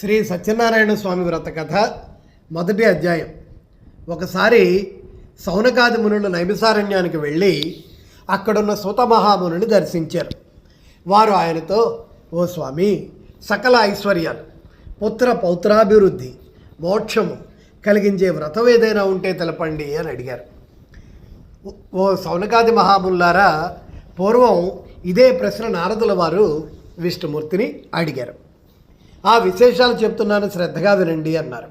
శ్రీ సత్యనారాయణ స్వామి వ్రత కథ మొదటి అధ్యాయం. ఒకసారి సౌనకాది మునులు నైమిసారణ్యానికి వెళ్ళి అక్కడున్న సుత మహామునుని దర్శించారు. వారు ఆయనతో ఓ స్వామి సకల ఐశ్వర్యాలు పుత్ర పౌత్రాభివృద్ధి మోక్షము కలిగించే వ్రతం ఏదైనా ఉంటే తెలపండి అని అడిగారు. ఓ సౌనకాది మహాముల్లారా పూర్వం ఇదే ప్రశ్న నారదుల వారు విష్ణుమూర్తిని అడిగారు. ఆ విశేషాలు చెప్తున్నాను శ్రద్ధగా వినండి అన్నారు.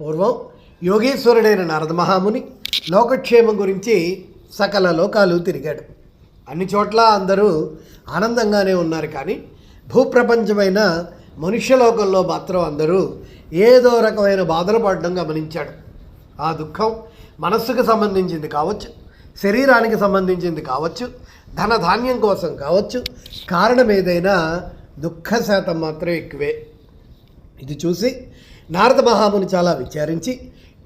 పూర్వం యోగేశ్వరుడైన నారద మహాముని లోకక్షేమం గురించి సకల లోకాలు తిరిగాడు. అన్ని చోట్ల అందరూ ఆనందంగానే ఉన్నారు కానీ భూప్రపంచమైన మనుష్యలోకంలో మాత్రం అందరూ ఏదో రకమైన బాధలు పడడం గమనించాడు. ఆ దుఃఖం మనస్సుకు సంబంధించింది కావచ్చు శరీరానికి సంబంధించింది కావచ్చు ధన ధాన్యం కోసం కావచ్చు కారణం ఏదైనా దుఃఖ శాతం మాత్రం ఎక్కువే. ఇది చూసి నారద మహాముని చాలా విచారించి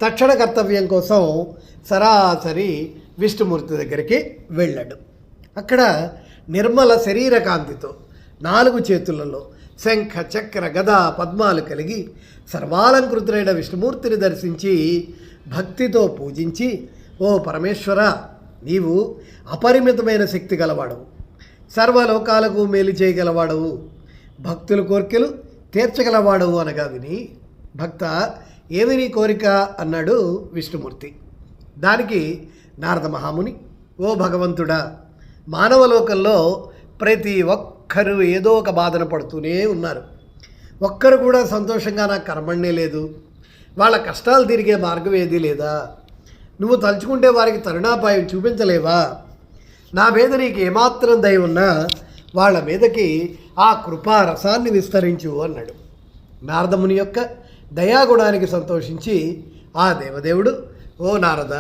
తక్షణ కర్తవ్యం కోసం సరాసరి విష్ణుమూర్తి దగ్గరికి వెళ్ళాడు. అక్కడ నిర్మల శరీర కాంతితో నాలుగు చేతులలో శంఖ చక్ర గద పద్మాలు కలిగి సర్వాలంకృతులైన విష్ణుమూర్తిని దర్శించి భక్తితో పూజించి ఓ పరమేశ్వర నీవు అపరిమితమైన శక్తి గలవాడవు. సర్వలోకాలకు మేలు చేయగలవాడవు. భక్తుల కోరికలు తీర్చగలవాడవు అనగా విని భక్త ఏమి నీ కోరిక? అన్నాడు విష్ణుమూర్తి. దానికి నారద మహాముని ఓ భగవంతుడా మానవలోకంలో ప్రతి ఒక్కరూ ఏదో ఒక బాధన పడుతూనే ఉన్నారు. ఒక్కరు కూడా సంతోషంగా నాకు కనబడనే లేదు. వాళ్ళ కష్టాలు తిరిగే మార్గం ఏదీ లేదా? నువ్వు తలుచుకుంటే వారికి తరుణాపాయం చూపించలేవా? నా మీద నీకు ఏమాత్రం దయ ఉన్నా వాళ్ళ మీదకి ఆ కృపా రసాన్ని విస్తరించు అన్నాడు. నారదముని యొక్క దయాగుణానికి సంతోషించి ఆ దేవదేవుడు ఓ నారద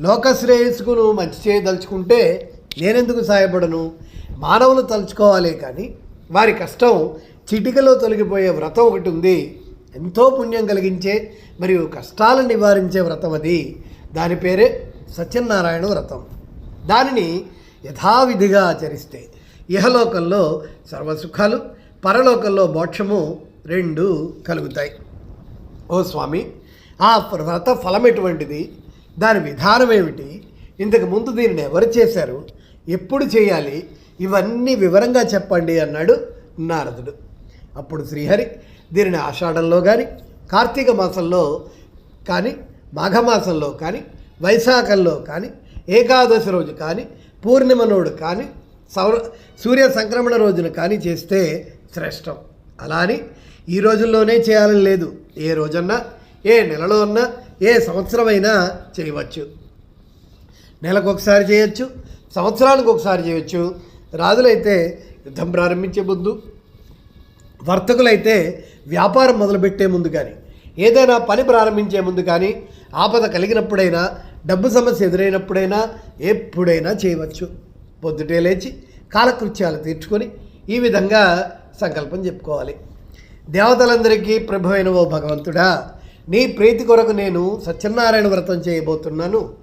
లోకశ్రేయస్సుకు నువ్వు మంచి చేయదలుచుకుంటే నేనెందుకు సాయపడను? మానవులు తలుచుకోవాలి కానీ వారి కష్టం చిటికలో తొలగిపోయే వ్రతం ఒకటి ఉంది. ఎంతో పుణ్యం కలిగించే మరియు కష్టాలను నివారించే వ్రతం అది. దాని పేరే సత్యనారాయణ వ్రతం. దానిని యథావిధిగా ఆచరిస్తే ఇహలోకంలో సర్వసుఖాలు పరలోకంలో మోక్షము రెండు కలుగుతాయి. ఓ స్వామి ఆ వ్రత ఫలం ఎటువంటిది? దాని విధానం ఏమిటి? ఇంతకు ముందు దీనిని ఎవరు చేశారు? ఎప్పుడు చేయాలి? ఇవన్నీ వివరంగా చెప్పండి అన్నాడు నారదుడు. అప్పుడు శ్రీహరి దీనిని ఆషాఢంలో కానీ కార్తీక మాసంలో కానీ మాఘమాసంలో కానీ వైశాఖంలో కానీ ఏకాదశి రోజు కానీ పూర్ణిమనోడు కానీ సౌర సూర్య సంక్రమణ రోజున కానీ చేస్తే శ్రేష్టం. అలా అని ఈ రోజుల్లోనే చేయాలని లేదు. ఏ రోజన్నా ఏ నెలలో ఉన్నా ఏ సంవత్సరమైనా చేయవచ్చు. నెలకు ఒకసారి చేయొచ్చు సంవత్సరానికి ఒకసారి చేయొచ్చు. రాజులైతే యుద్ధం ప్రారంభించే ముందు వర్తకులైతే వ్యాపారం మొదలుపెట్టే ముందు కానీ ఏదైనా పని ప్రారంభించే ముందు కానీ ఆపద కలిగినప్పుడైనా డబ్బు సమస్య ఎదురైనప్పుడైనా ఎప్పుడైనా చేయవచ్చు. పొద్దుటే లేచి కాలకృత్యాలు తీర్చుకొని ఈ విధంగా సంకల్పం చెప్పుకోవాలి. దేవతలందరికీ ప్రభువైన ఓ భగవంతుడా నీ ప్రీతి కొరకు నేను సత్యనారాయణ వ్రతం చేయబోతున్నాను.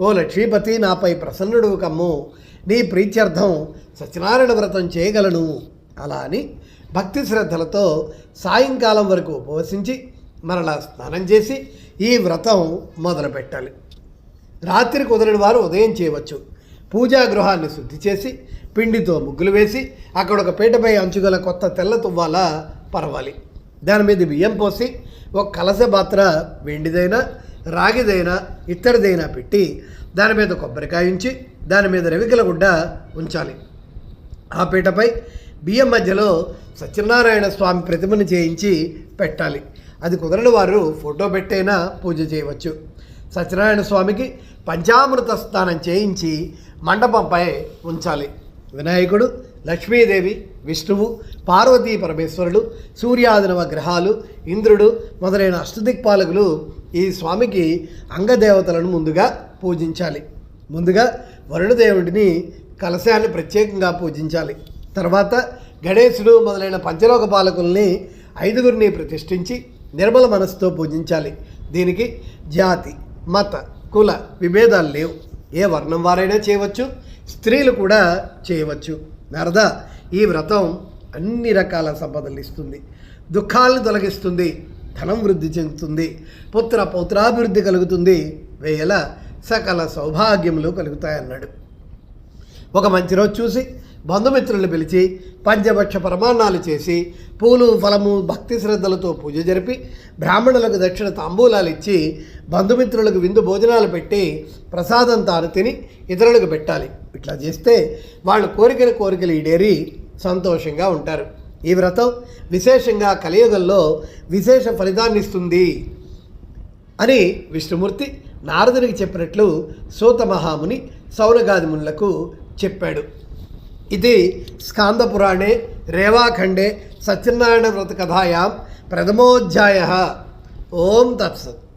ఓ లక్ష్మీపతి నాపై ప్రసన్నుడు కమ్ము. నీ ప్రీత్యర్థం సత్యనారాయణ వ్రతం చేయగలను. అలా అని భక్తి శ్రద్ధలతో సాయంకాలం వరకు ఉపవసించి మరలా స్నానం చేసి ఈ వ్రతం మొదలుపెట్టాలి. రాత్రి కుదరని వారు ఉదయం చేయవచ్చు. పూజా గృహాన్ని శుద్ధి చేసి పిండితో ముగ్గులు వేసి అక్కడ ఒక పీటపై అంచుగల కొత్త తెల్ల తువ్వాల పరవాలి. దాని మీద బియ్యం పోసి ఒక కలస పాత్ర వెండిదైనా రాగిదైనా ఇత్తడిదైనా పెట్టి దాని మీద కొబ్బరికాయ ఉంచి దాని మీద రవికల గుడ్డ ఉంచాలి. ఆ పీటపై బియ్యం మధ్యలో సత్యనారాయణ స్వామి ప్రతిమను చేయించి పెట్టాలి. అది కుదరని వారు ఫోటో పెట్టైనా పూజ చేయవచ్చు. సత్యనారాయణ స్వామికి పంచామృత స్నానం చేయించి మండపంపై ఉంచాలి. వినాయకుడు లక్ష్మీదేవి విష్ణువు పార్వతీ పరమేశ్వరుడు సూర్యాదినవ గ్రహాలు ఇంద్రుడు మొదలైన అష్టదిక్పాలకులు ఈ స్వామికి అంగదేవతలను ముందుగా పూజించాలి. ముందుగా వరుణదేవుడిని కలశాన్ని ప్రత్యేకంగా పూజించాలి. తర్వాత గణేశుడు మొదలైన పంచలోక పాలకుల్ని ఐదుగురిని ప్రతిష్ఠించి నిర్మల మనస్సుతో పూజించాలి. దీనికి జాతి మత కుల విభేదాలు లేవు. ఏ వర్ణం వారైనా చేయవచ్చు స్త్రీలు కూడా చేయవచ్చు. నారదా ఈ వ్రతం అన్ని రకాల సంపదలు ఇస్తుంది. దుఃఖాలను తొలగిస్తుంది ధనం వృద్ధి చెందుతుంది పుత్ర పౌత్రాభివృద్ధి కలుగుతుంది వేయల సకల సౌభాగ్యములు కలుగుతాయన్నాడు. ఒక మంచి రోజు చూసి బంధుమిత్రులు పిలిచి పంచభక్ష ప్రమాణాలు చేసి పూలు ఫలము భక్తి శ్రద్ధలతో పూజ జరిపి బ్రాహ్మణులకు దక్షిణ తాంబూలాలు ఇచ్చి బంధుమిత్రులకు విందు భోజనాలు పెట్టి ప్రసాదం తాను తిని ఇతరులకు పెట్టాలి. ఇట్లా చేస్తే వాళ్ళు కోరికల కోరికలు ఈడేరి సంతోషంగా ఉంటారు. ఈ వ్రతం విశేషంగా కలియుగంలో విశేష ఫలితాన్ని ఇస్తుంది అని విష్ణుమూర్తి నారదునికి చెప్పినట్లు సూత మహాముని సౌనగాదిమునులకు చెప్పాడు. ఇది స్కాందపురాణే రేవాఖండే సత్యనారాయణ వ్రత కథాయాం ప్రథమోధ్యాయ. ఓం తత్సత్.